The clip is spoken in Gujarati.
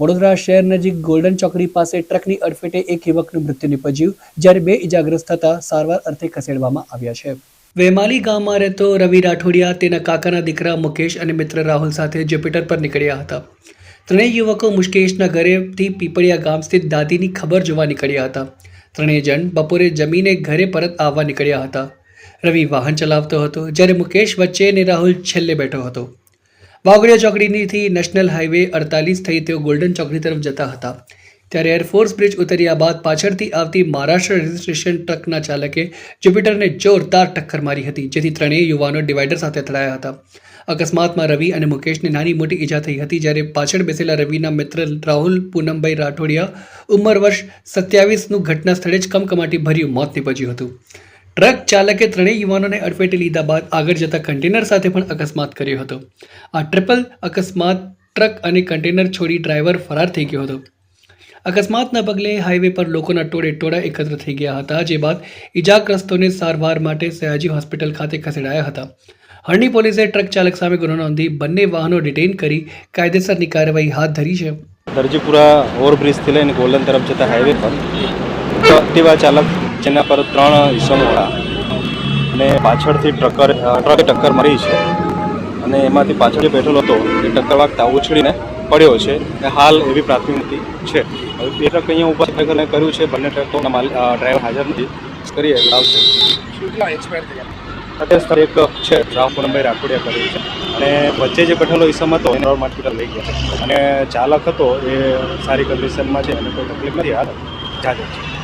વડોદરા શહેર નજીક ગોલ્ડન ચોકડી પાસે ટ્રકની અડફેટે એક યુવકનું મૃત્યુ નિપજ્યું, જ્યારે બે ઇજાગ્રસ્ત થતા સારવાર અર્થે ખસેડવામાં આવ્યા છે. વેમાલી ગામમાં રહેતો રવિ રાઠોડિયા, તેના કાકાના દીકરા મુકેશ અને મિત્ર રાહુલ સાથે જ્યુપિટર પર નીકળ્યા હતા. ત્રણેય યુવકો મુકેશના ઘરેથી પીપળિયા ગામ સ્થિત દાદીની ખબર જોવા નીકળ્યા હતા. ત્રણેય જણ બપોરે જમીને ઘરે પરત આવવા નીકળ્યા હતા. રવિ વાહન ચલાવતો હતો, જ્યારે મુકેશ વચ્ચે અને રાહુલ છેલ્લે બેઠો હતો. વાઘોડિયા ચોકડીથી નેશનલ હાઈવે અડતાલીસ થઈ તેઓ ગોલ્ડન ચોકડી તરફ જતા હતા. ત્યારે એરફોર્સ બ્રિજ ઉતર્યા બાદ પાછળથી આવતી મહારાષ્ટ્ર રજિસ્ટ્રેશન ટ્રકના ચાલકે જ્યુપિટરને જોરદાર ટક્કર મારી હતી, જેથી ત્રણેય યુવાનો ડિવાઈડર સાથે અથડાયા હતા. અકસ્માતમાં રવિ અને મુકેશને નાની મોટી ઈજા થઈ હતી, જ્યારે પાછળ બેસેલા રવિના મિત્ર રાહુલ પૂનમભાઈ રાઠોડિયા ઉંમર વર્ષ સત્યાવીસનું ઘટના સ્થળે જ કમકમાટી ભર્યું મોત નીપજ્યું હતું. ટ્રક ચાલકે ત્રણેય યુવાનોને અડફેટે લીધા બાદ આગળ જતા કન્ટેનર સાથે પણ અકસ્માત કર્યો હતો. આ ટ્રિપલ અકસ્માત ટ્રક અને કન્ટેનર છોડી ડ્રાઈવર ફરાર થઈ ગયો હતો. અકસ્માતના પગલે હાઈવે પર લોકોના ટોળે ટોળા એકત્ર થઈ ગયા હતા, જે બાદ ઇજાગ્રસ્તોને સારવાર માટે સયાજી હોસ્પિટલ ખાતે ખસેડાયા હતા. હરણી પોલીસે ટ્રક ચાલક સામે ગુનો નોંધી બંને વાહનો ડિટેઇન કરી કાયદેસરની કાર્યવાહી હાથ ધરી છે. દરજીપુરા ઓવરબ્રિજથી લઈને ગોલ્ડન તરફ જતા હાઈવે પર એક એક્ટિવા ચાલક જેના પર ત્રણ ઈસમો હતા અને પાછળથી ટ્રકર ટ્રકે ટક્કર મળી છે. અને એમાંથી પાછળ જે બેઠેલો હતો. એ ટક્કર વાગતા ઉછળીને પડ્યો છે. એ હાલ એવી પ્રાથમિક છે. હવે બે ટ્રક અહીંયા ઉપર ટ્રકરને કર્યું છે. બંને ટ્રકોના માલિક ડ્રાઈવર હાજર નથી. કરીએ આવશે. અત્યારે સ્થળે એક છે. પૂનમભાઈ રાખોડિયા કર્યું છે. અને વચ્ચે જે બેઠેલો ઈસમ હતો એને નોર્મ હોસ્પિટલ લઈ ગયા અને ચાલક હતો એ સારી કન્ડિશનમાં છે. અને કોઈ તકલીફ નથી. હાલ જાજો છે.